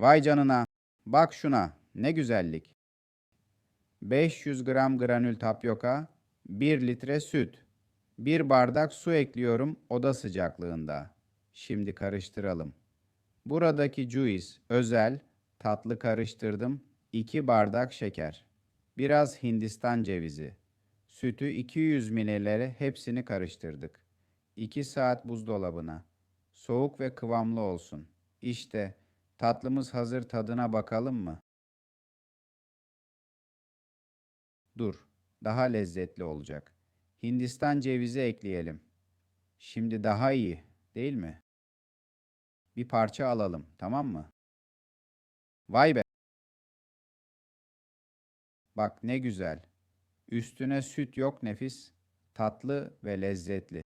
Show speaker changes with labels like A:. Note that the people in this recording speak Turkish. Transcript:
A: Vay canına. Bak şuna. Ne güzellik. 500 gram granül tapyoka, 1 litre süt. 1 bardak su ekliyorum oda sıcaklığında. Şimdi karıştıralım. Buradaki juice özel, tatlı karıştırdım. 2 bardak şeker. Biraz Hindistan cevizi. Sütü 200 mililere hepsini karıştırdık. 2 saat buzdolabına. Soğuk ve kıvamlı olsun. İşte tatlımız hazır tadına bakalım mı? Dur, daha lezzetli olacak. Hindistan cevizi ekleyelim. Şimdi daha iyi, değil mi? Bir parça alalım, tamam mı? Vay be. Bak ne güzel. Üstüne süt yok nefis, tatlı ve lezzetli.